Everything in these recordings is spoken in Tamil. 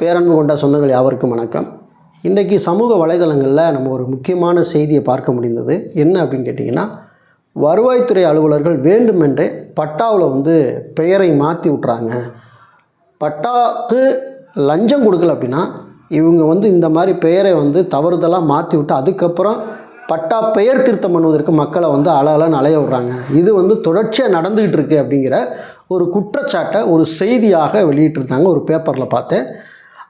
பேரன்பு கொண்ட சொந்தங்கள் யாவருக்கும் வணக்கம். இன்றைக்கி சமூக வலைதளங்களில் நம்ம ஒரு முக்கியமான செய்தியை பார்க்க முடிந்தது. என்ன அப்படின்னு கேட்டிங்கன்னா வருவாய்த்துறை அலுவலர்கள் வேண்டுமென்றே பட்டாவில் வந்து பெயரை மாற்றி விட்றாங்க பட்டாவுக்கு லஞ்சம் கொடுக்கல அப்படின்னா இவங்க வந்து இந்த மாதிரி பெயரை வந்து தவறுதலாக மாற்றி விட்டு அதுக்கப்புறம் பட்டா பெயர் திருத்தம் பண்ணுவதற்கு மக்களை வந்து அலஅலன்னு அலைய விட்றாங்க. இது வந்து தொடர்ச்சியாக நடந்துக்கிட்டு இருக்குது அப்படிங்கிற ஒரு குற்றச்சாட்டை ஒரு செய்தியாக வெளியிட்டிருந்தாங்க ஒரு பேப்பரில் பார்த்தேன்.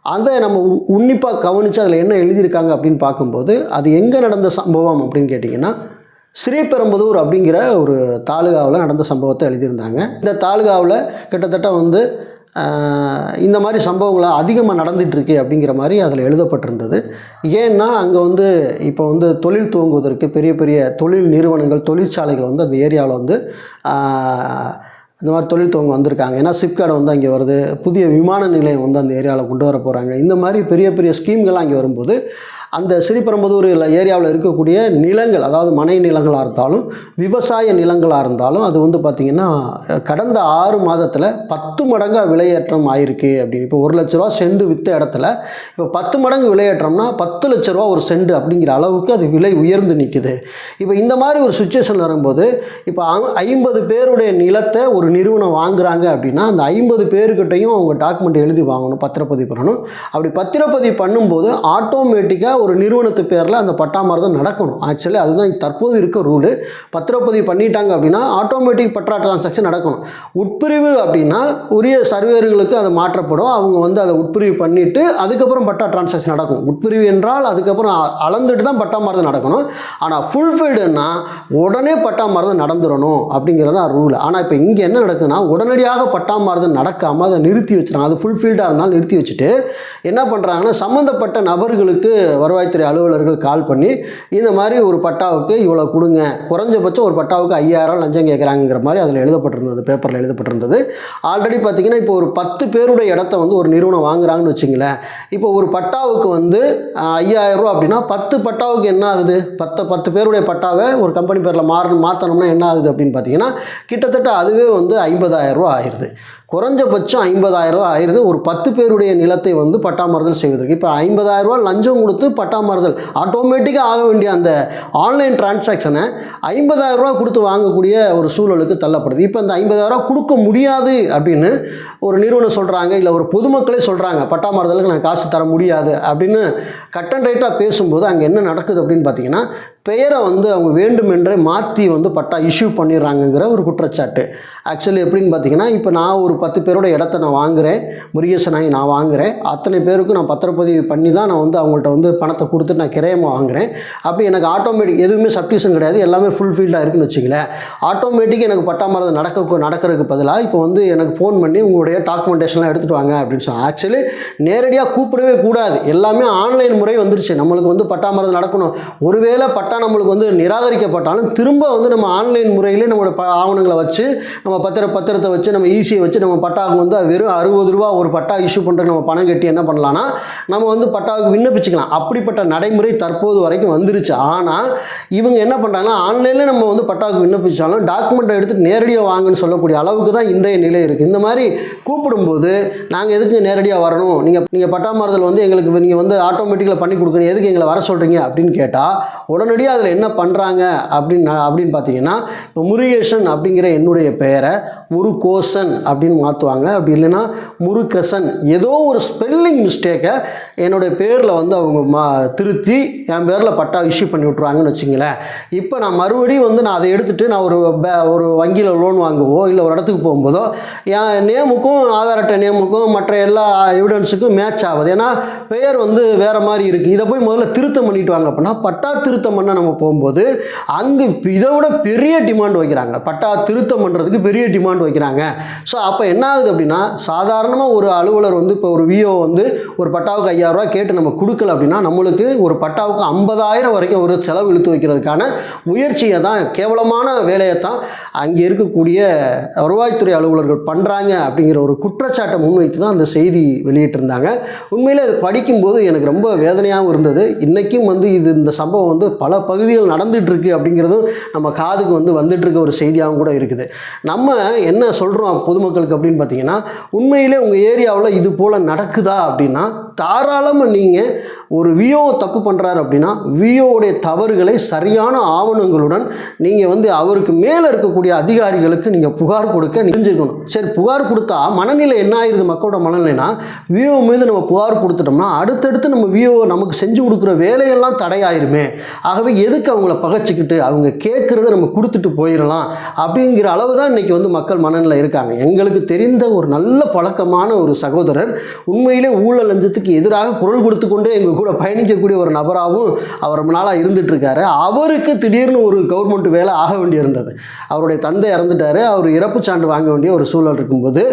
அதை நம்ம உன்னிப்பாக கவனித்து அதில் என்ன எழுதியிருக்காங்க அப்படின்னு பார்க்கும்போது அது எங்கே நடந்த சம்பவம் அப்படின்னு கேட்டிங்கன்னா ஸ்ரீபெரும்புதூர் அப்படிங்கிற ஒரு தாலுகாவில் நடந்த சம்பவத்தை எழுதியிருந்தாங்க. இந்த தாலுகாவில் கிட்டத்தட்ட வந்து இந்த மாதிரி சம்பவங்களாக அதிகமாக நடந்துகிட்ருக்கு அப்படிங்கிற மாதிரி அதில் எழுதப்பட்டிருந்தது. ஏன்னா அங்கே வந்து இப்போ வந்து தொழில் துவங்குவதற்கு பெரிய பெரிய தொழில் நிறுவனங்கள் தொழிற்சாலைகள் வந்து அந்த ஏரியாவில் வந்து இந்த மாதிரி தொழில் துவங்க வந்திருக்காங்க. ஏன்னா சிப்காட் வந்து அங்கே வருது. புதிய விமான நிலையம் வந்து அந்த ஏரியாவில் கொண்டு வர போகிறாங்க இந்த மாதிரி பெரிய பெரிய ஸ்கீம்கள்லாம் அங்கே வரும்போது அந்த ஸ்ரீபெரும்புதூர் ஏரியாவில் இருக்கக்கூடிய நிலங்கள் அதாவது மனை நிலங்களாக இருந்தாலும் விவசாய நிலங்களாக இருந்தாலும் அது வந்து பார்த்திங்கன்னா கடந்த ஆறு மாதத்தில் பத்து மடங்காக விலையேற்றம் ஆயிருக்கு அப்படின்னு. இப்போ ஒரு லட்ச ரூபா செண்டு விற்ற இடத்துல இப்போ பத்து மடங்கு விலையேற்றம்னா பத்து லட்ச ரூபா ஒரு செண்டு அப்படிங்கிற அளவுக்கு அது விலை உயர்ந்து நிற்குது இப்போ இந்த மாதிரி ஒரு சுச்சுவேஷன் வரும்போது இப்போ ஐம்பது பேருடைய நிலத்தை ஒரு நிறுவனம் வாங்குறாங்க அப்படின்னா அந்த ஐம்பது பேருக்கிட்டையும் அவங்க டாக்குமெண்ட் எழுதி வாங்கணும் பத்திரப்பதிவு பண்ணணும். அப்படி பத்திரப்பதிவு பண்ணும்போது ஆட்டோமேட்டிக்காக ஒரு நிறுவனத்து பேரில் அந்த பட்டா நடக்கணும். ஆக்சுவலி அதுதான் தற்போது இருக்க ரூலு பத்திரப்பதிவு பண்ணிட்டாங்க அப்படின்னா ஆட்டோமேட்டிக் பட்டா டிரான்சாக்ஷன் நடக்கணும். உட்பிரிவு அப்படின்னா உரிய சர்வேர்களுக்கு அது மாற்றப்படும். அவங்க வந்து அதை உட்பிரிவு பண்ணிவிட்டு அதுக்கப்புறம் பட்டா டிரான்சாக்ஷன் நடக்கும். உட்பிரிவு என்றால் அதுக்கப்புறம் அளந்துட்டு தான் பட்டா மருந்து நடக்கணும். ஆனால் ஃபுல்ஃபில்டுன்னா உடனே பட்டா மருந்து நடந்துடணும் அப்படிங்கிறது தான் ரூல் ஆனால் இப்போ இங்கே என்ன நடக்குதுன்னா உடனடியாக பட்டா மருந்து நடக்காமல் அதை நிறுத்தி வச்சுறாங்க அது ஃபுல்ஃபில்டாக இருந்தாலும் நிறுத்தி வச்சுட்டு என்ன பண்ணுறாங்கன்னா சம்மந்தப்பட்ட நபர்களுக்கு வருவாய்த்துறை அலுவலர்கள் கால் பண்ணி இந்த மாதிரி ஒரு பட்டாவுக்கு இவ்வளோ கொடுங்க குறைஞ்சபட்சம் ஒரு பட்டாவுக்கு ஐயாயிரம் லஞ்சம் கேட்குறாங்கிற மாதிரி அதில் எழுதப்பட்டிருந்தது பேப்பரில் எழுதப்பட்டிருந்தது. ஆல்ரெடி பார்த்தீங்கன்னா இப்போ ஒரு பத்து பேருடைய இடத்த வந்து ஒரு நிறுவனம் வாங்குறாங்கன்னு வச்சுங்களேன். இப்போ ஒரு பட்டாவுக்கு வந்து ஐயாயிரம் ரூபா அப்படின்னா பத்து பட்டாவுக்கு என்ன ஆகுது? பத்து பத்து பேருடைய பட்டாவை ஒரு கம்பெனி பேரில் மாறணும் மாற்றணும்னா என்ன ஆகுது அப்படின்னு பார்த்தீங்கன்னா கிட்டத்தட்ட அதுவே வந்து ஐம்பதாயிரம் ரூபா ஆயிடுது. குறைஞ்சபட்சம் ஐம்பதாயிரரூபா ஆயிடுது ஒரு பத்து பேருடைய நிலத்தை வந்து பட்டாமறுதல் செய்வதற்கு. இப்போ ஐம்பதாயிரம் ரூபா லஞ்சம் கொடுத்து பட்டாமறுதல் ஆட்டோமேட்டிக்காக ஆக வேண்டிய அந்த ஆன்லைன் டிரான்சாக்ஷனை ஐம்பதாயிரரூபா கொடுத்து வாங்கக்கூடிய ஒரு சூழலுக்கு தள்ளப்படுது. இப்போ அந்த ஐம்பதாயிரரூபா கொடுக்க முடியாது அப்படின்னு ஒரு நிறுவனம் சொல்கிறாங்க இல்லை ஒரு பொதுமக்களே சொல்கிறாங்க பட்டாமறுதலுக்கு நான் காசு தர முடியாது அப்படின்னு கட் அண்ட் ரைட்டாக பேசும்போது அங்கே என்ன நடக்குது அப்படின்னு பார்த்தீங்கன்னா பெயரை வந்து அவங்க வேண்டுமென்றே மாற்றி வந்து பட்டா இஷ்யூ பண்ணிடுறாங்கங்கிற ஒரு குற்றச்சாட்டு. ஆக்சுவலி எப்படின்னு பார்த்தீங்கன்னா இப்போ நான் ஒரு பத்து பேரோட இடத்த நான் வாங்குகிறேன் முருகேசனாகி நான் வாங்குகிறேன் அத்தனை பேருக்கும் நான் பத்திரப்பதிவு பண்ணி தான் நான் வந்து அவங்கள்ட்ட வந்து பணத்தை கொடுத்துட்டு நான் கிரயமாக வாங்குகிறேன் அப்படி எனக்கு ஆட்டோமேட்டிக் எதுவுமே சப்டிஷன் கிடையாது. எல்லாமே ஃபுல்ஃபீல்டாக இருக்குன்னு வச்சுங்களேன் ஆட்டோமேட்டிக் எனக்கு பட்டா மருந்து நடக்க நடக்கிறதுக்கு பதிலாக இப்போ வந்து எனக்கு ஃபோன் பண்ணி உங்களுடைய டாக்குமெண்டேஷன்லாம் எடுத்துகிட்டு வாங்க அப்படின்னு சொன்னாங்க. ஆக்சுவலி நேரடியாக கூப்பிடவே கூடாது. எல்லாமே ஆன்லைன் முறை வந்துருச்சு. நம்மளுக்கு வந்து பட்டா மருந்து நடக்கணும். ஒருவேளை பட்டா நம்மளுக்கு வந்து நிராகரிக்கப்பட்டாலும் திரும்ப வந்து நம்ம ஆன்லைன் முறையிலே நம்மளோட ப ஆவணங்களை வச்சு நம்ம பத்திர பத்திரத்தை வச்சு நம்ம ஈஸியை வச்சு நம்ம பட்டாவுக்கு வந்து வெறும் அறுபது ரூபா ஒரு பட்டா இஷ்யூ பண்ணுறதுக்கு நம்ம பணம் கட்டி என்ன பண்ணலாம்னா நம்ம வந்து பட்டாவுக்கு விண்ணப்பிச்சுக்கலாம். அப்படிப்பட்ட நடைமுறை தற்போது வரைக்கும் வந்துருச்சு. ஆனால் இவங்க என்ன பண்ணுறாங்கன்னா ஆன்லைனில் நம்ம வந்து பட்டாவுக்கு விண்ணப்பிச்சாலும் டாக்குமெண்ட்டை எடுத்து நேரடியாக வாங்கன்னு சொல்லக்கூடிய அளவுக்கு தான் இன்றைய நிலை இருக்குது இந்த மாதிரி கூப்பிடும்போது நாங்கள் எதுக்கு நேரடியாக வரணும்? நீங்கள் நீங்கள் பட்டா மாறுதல் வந்து எங்களுக்கு நீங்கள் வந்து ஆட்டோமேட்டிக்கில் பண்ணி கொடுக்கணும். எதுக்கு எங்களை வர சொல்கிறீங்க அப்படின்னு கேட்டால் உடனடியாக அதில் என்ன பண்ணுறாங்க அப்படின்னு அப்படின்னு பார்த்தீங்கன்னா இப்போ முருகேசன் அப்படிங்கிற என்னுடைய பெயரை முருகோசன் அப்படின்னு மாற்றுவாங்க அப்படி இல்லைன்னா முருகசன். ஏதோ ஒரு ஸ்பெல்லிங் மிஸ்டேக்கை என்னுடைய பேரில் வந்து அவங்க மா திருத்தி என் பேரில் பட்டா இஷ்யூ பண்ணி விட்ருவாங்கன்னு வச்சுங்களேன். இப்போ நான் மறுபடியும் வந்து நான் அதை எடுத்துகிட்டு நான் ஒரு பே ஒரு வங்கியில் லோன் வாங்கவோ இல்லை ஒரு இடத்துக்கு போகும்போதோ என் நேமுக்கும் ஆதார் அட்டை நேமுக்கும் மற்ற எல்லா எவிடன்ஸுக்கும் மேட்ச் ஆகுது. ஏன்னா பெயர் வந்து வேறு மாதிரி இருக்குது இதை போய் முதல்ல திருத்தம் பண்ணிட்டு வாங்க. அப்படின்னா பட்டா திருத்தம் பண்ண நம்ம போகும்போது அங்கே இதை விட பெரிய டிமாண்ட் வைக்கிறாங்க. பட்டா திருத்தம் பண்ணுறதுக்கு பெரிய டிமாண்ட் வைக்கிறாங்க. ஸோ அப்போ என்ன ஆகுது அப்படின்னா சாதாரணமாக ஒரு அலுவலர் வந்து இப்போ ஒரு விஓ வந்து ஒரு பட்டாவுக்கு ஐயாயிரம் கேட்டு நம்ம கொடுக்கல அப்படின்னா நம்மளுக்கு ஒரு பட்டாவுக்கு ஐம்பதாயிரம் வரைக்கும் ஒரு செலவு இழுத்து வைக்கிறதுக்கான முயற்சியை தான் கேவலமான வேலையை தான் அங்கே இருக்கக்கூடிய வருவாய்த்துறை அலுவலர்கள் பண்ணுறாங்க அப்படிங்கிற ஒரு குற்றச்சாட்டை முன்வைத்து தான் அந்த செய்தி வெளியிட்டிருந்தாங்க. உண்மையில் அது படிக்கும்போது எனக்கு ரொம்ப வேதனையாகவும் இருந்தது. இன்றைக்கும் வந்து இது இந்த சம்பவம் வந்து பல பகுதிகள் நடந்துகிட்ருக்கு அப்படிங்கிறதும் நம்ம காதுக்கு வந்து வந்துட்டுருக்க ஒரு செய்தியாகவும் கூட இருக்குது. நம்ம என்ன சொல்கிறோம் பொதுமக்களுக்கு அப்படின்னு பார்த்தீங்கன்னா உண்மையிலே உங்கள் ஏரியாவில் இது போல் நடக்குதா அப்படின்னா தாராளமாக நீங்கள் ஒரு விஓ தப்பு பண்ணுறாரு அப்படின்னா விஓவுடைய தவறுகளை சரியான ஆவணங்களுடன் நீங்கள் வந்து அவருக்கு மேலே இருக்கக்கூடிய அதிகாரிகளுக்கு நீங்கள் புகார் கொடுக்க நினைஞ்சிருக்கணும் சரி புகார் கொடுத்தா மனநிலை என்ன ஆயிருது மக்களோட மனநிலைனா விஓ மீது நம்ம புகார் கொடுத்துட்டோம்னா அடுத்தடுத்து நம்ம விஓ நமக்கு செஞ்சு கொடுக்குற வேலையெல்லாம் தடையாயிருமே. ஆகவே எதுக்கு அவங்கள பகைச்சிக்கிட்டு அவங்க கேட்குறத நம்ம கொடுத்துட்டு போயிடலாம் அப்படிங்கிற அளவு தான் இன்றைக்கி வந்து மக்கள் மனநிலை இருக்காங்க. எங்களுக்கு தெரிந்த ஒரு நல்ல பழக்கமான ஒரு சகோதரர் உண்மையிலே ஊழல் லஞ்சத்துக்கு எதிராக குரல் கொடுத்து கொண்டே எங்கள் கூட பயணிக்கக்கூடிய ஒரு நபராகவும் அவர் ரொம்ப நாளாக இருந்துட்டுருக்காரு. அவருக்கு திடீர்னு ஒரு கவர்மெண்ட் வேலை ஆக வேண்டியிருந்தது. அவருடைய தந்தை இறந்துட்டாரு. அவர் இறப்பு சான்று வாங்க வேண்டிய ஒரு சூழல் இருக்கும்போது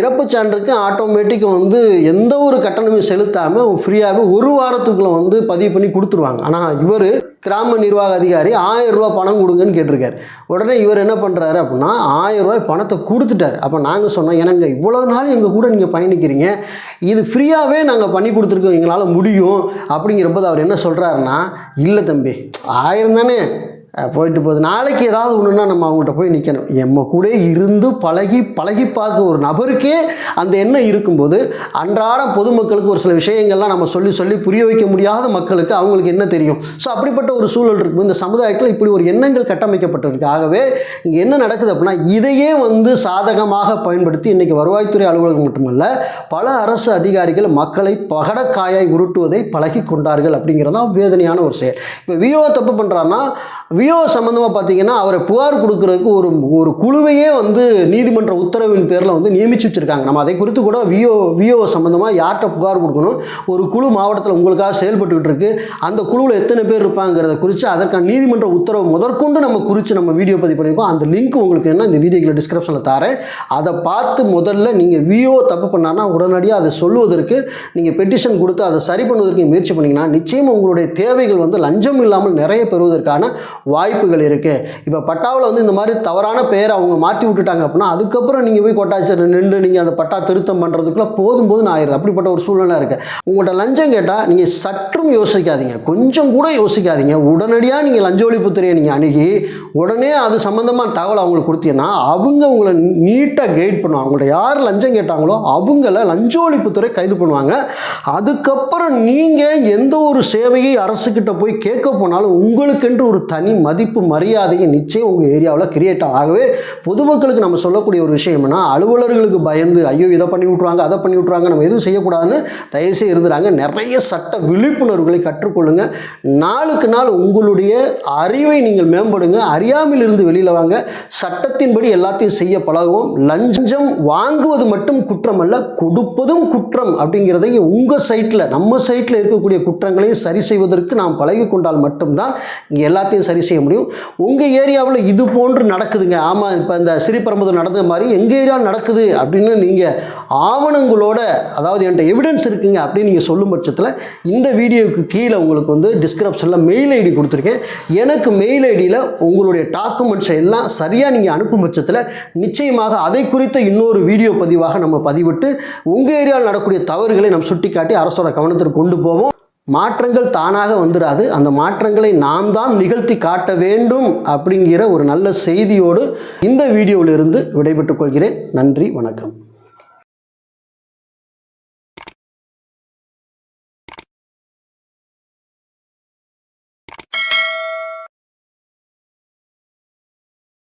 இறப்பு சான்றுக்கு ஆட்டோமேட்டிக்காக வந்து எந்த ஒரு கட்டணமும் செலுத்தாமல் ஃப்ரீயாகவே ஒரு வாரத்துக்குள்ளே வந்து பதிவு பண்ணி கொடுத்துருவாங்க. ஆனால் இவர் கிராம நிர்வாக அதிகாரி ஆயிரம் ரூபாய் பணம் கொடுங்கன்னு கேட்டிருக்காரு. உடனே இவர் என்ன பண்ணுறாரு அப்படின்னா ஆயிரம் ரூபாய் பணம் பணத்தை கொடுத்துட்டாரு. அப்போ நாங்கள் சொன்னோம் எனக்கு இவ்வளோ நாள் எங்கள் கூட நீங்கள் பயணிக்கிறீங்க? இது ஃப்ரீயாகவே நாங்கள் பண்ணி கொடுத்துருக்கோம் எங்களால் முடியும். அப்படிங்கிறப்போது அவர் என்ன சொல்கிறாருன்னா இல்லை தம்பி ஆயிரம் தானே. போயிட்டு போகுது. நாளைக்கு ஏதாவது ஒன்றுனா நம்ம அவங்கள்ட்ட போய் நிற்கணும் எம்ம கூட இருந்து பழகி பழகி பார்க்க ஒரு நபருக்கே அந்த எண்ணம் இருக்கும்போது அன்றாடம் பொதுமக்களுக்கு ஒரு சில விஷயங்கள்லாம் நம்ம சொல்லி சொல்லி புரிய வைக்க முடியாத மக்களுக்கு அவங்களுக்கு என்ன தெரியும்? ஸோ அப்படிப்பட்ட ஒரு சூழல் இருக்கும் இந்த சமுதாயத்தில் இப்படி ஒரு எண்ணங்கள் கட்டமைக்கப்பட்டிருக்கு. ஆகவே இங்கே என்ன நடக்குது அப்படின்னா இதையே வந்து சாதகமாக பயன்படுத்தி இன்றைக்கி வருவாய்த்துறை அலுவலகம் மட்டுமல்ல பல அரசு அதிகாரிகள் மக்களை பகடக்காயாய் உருட்டுவதை பழகி கொண்டார்கள் அப்படிங்கிறது தான் வேதனையான ஒரு செயல். இப்போ விஓ தப்பு பண்ணுறான்னா விஓ சம்மந்தமாக பார்த்தீங்கன்னா அவரை புகார் கொடுக்கறதுக்கு ஒரு ஒரு குழுவையே வந்து நீதிமன்ற உத்தரவின் பேரில் வந்து நியமித்து வச்சுருக்காங்க. நம்ம அதை குறித்து கூட விஓ விஓ சம்மந்தமாக யார்கிட்ட புகார் கொடுக்கணும்? ஒரு குழு மாவட்டத்தில் உங்களுக்காக செயல்பட்டுக்கிட்டு இருக்கு. அந்த குழுவில் எத்தனை பேர் இருப்பாங்கிறத குறித்து அதற்கான நீதிமன்ற உத்தரவு முதற்கொண்டு நம்ம குறித்து நம்ம வீடியோ பதிவு பண்ணியிருக்கோம். அந்த லிங்க் உங்களுக்கு என்ன இந்த வீடியோக்கில் டிஸ்கிரிப்ஷனில் தரேன். அதை பார்த்து முதல்ல நீங்கள் விஓ தப்பு பண்ணார்னா உடனடியாக அதை சொல்லுவதற்கு நீங்கள் பெட்டிஷன் கொடுத்து அதை சரி பண்ணுவதற்கு முயற்சி பண்ணிங்கன்னா நிச்சயம் உங்களுடைய தேவைகள் வந்து லஞ்சம் இல்லாமல் நிறைய பெறுவதற்கான வாய்ப்புகள் இருக்குது இப்போ பட்டாவில் வந்து இந்த மாதிரி தவறான பெயரை அவங்க மாற்றி விட்டுட்டாங்க அப்படின்னா அதுக்கப்புறம் நீங்கள் போய் கொட்டாச்சர் நின்று நீங்கள் அந்த பட்டா திருத்தம் பண்ணுறதுக்குள்ளே போதும் போதும் ஆயிடுது. அப்படிப்பட்ட ஒரு சூழ்நிலை இருக்குது உங்கள்கிட்ட லஞ்சம் கேட்டால் நீங்கள் சற்றும் யோசிக்காதீங்க. கொஞ்சம் கூட யோசிக்காதீங்க. உடனடியாக நீங்கள் லஞ்ச ஒழிப்புத்துறையை நீங்கள் அணுகி உடனே அது சம்மந்தமான தகவல் அவங்களுக்கு கொடுத்தீங்கன்னா அவங்க உங்களை நீட்டாக கைட் பண்ணுவாங்க. அவங்கள்ட்ட யார் லஞ்சம் கேட்டாங்களோ அவங்கள லஞ்ச ஒழிப்புத்துறை கைது பண்ணுவாங்க. அதுக்கப்புறம் நீங்கள் எந்த ஒரு சேவையை அரசுக்கிட்ட போய் கேட்க போனாலும் உங்களுக்கென்று ஒரு தனி மதிப்பு மரியாதையை நிச்சயம் உங்கள் ஏரியாவில் கிரியேட் ஆகும். ஆகவே பொதுமக்களுக்கு நம்ம சொல்லக்கூடிய ஒரு விஷயம்னா அலுவலர்களுக்கு பயந்து ஐயோ இதை பண்ணி விட்ருவாங்க அதை பண்ணி விட்ருவாங்க நம்ம எதுவும் செய்யக்கூடாதுன்னு தயவுசெய்து இருந்துறாங்க. நிறைய சட்ட விழிப்புணர்வுகளை கற்றுக்கொள்ளுங்க. நாளுக்கு நாள் உங்களுடைய அறிவை நீங்கள் மேம்படுங்க. அறியாமையில் இருந்து வெளியில் வாங்க. சட்டத்தின்படி எல்லாத்தையும் செய்ய பழகுவோம். லஞ்சம் வாங்குவது மட்டும் குற்றம் அல்ல கொடுப்பதும் குற்றம் அப்படிங்கிறதையும் உங்கள் சைட்டில் நம்ம சைட்டில் இருக்கக்கூடிய குற்றங்களையும் சரி செய்வதற்கு நாம் பழகி கொண்டால் மட்டும்தான் இங்கே எல்லாத்தையும் சரி செய்ய முடியும். உங்கள் ஏரியாவில் இது போன்று நடக்குதுங்க. ஆமாம் இப்போ இந்த ஸ்ரீபெரும்புதூர் நடந்த மாதிரி எங்கள் ஏரியாவில் நடக்குது அப்படின்னு நீங்கள் ஆவணங்களோட அதாவது என்கிட்ட எவிடன்ஸ் இருக்குங்க அப்படின்னு நீங்கள் சொல்லும் பட்சத்தில் இந்த வீடியோவுக்கு கீழே உங்களுக்கு வந்து டிஸ்கிரிப்ஷனில் மெயில் ஐடி கொடுத்துருக்கேன். எனக்கு மெயில் ஐடியில் உங்களுடைய டாக்குமெண்ட்ஸை எல்லாம் சரியாக நீங்கள் அனுப்பும் பட்சத்தில் நிச்சயமாக அதை குறித்த இன்னொரு வீடியோ பதிவாக நம்ம பதிவிட்டு உங்கள் ஏரியாவில் நடக்கூடிய தவறுகளை நம்ம சுட்டிக்காட்டி அரசோட கவனத்திற்கு கொண்டு போவோம். மாற்றங்கள் தானாக வந்துடாது அந்த மாற்றங்களை நாம் தான் நிகழ்த்தி காட்ட வேண்டும் அப்படிங்கிற ஒரு நல்ல செய்தியோடு இந்த வீடியோவிலிருந்து விடைபெற்றுக் கொள்கிறேன். நன்றி வணக்கம்.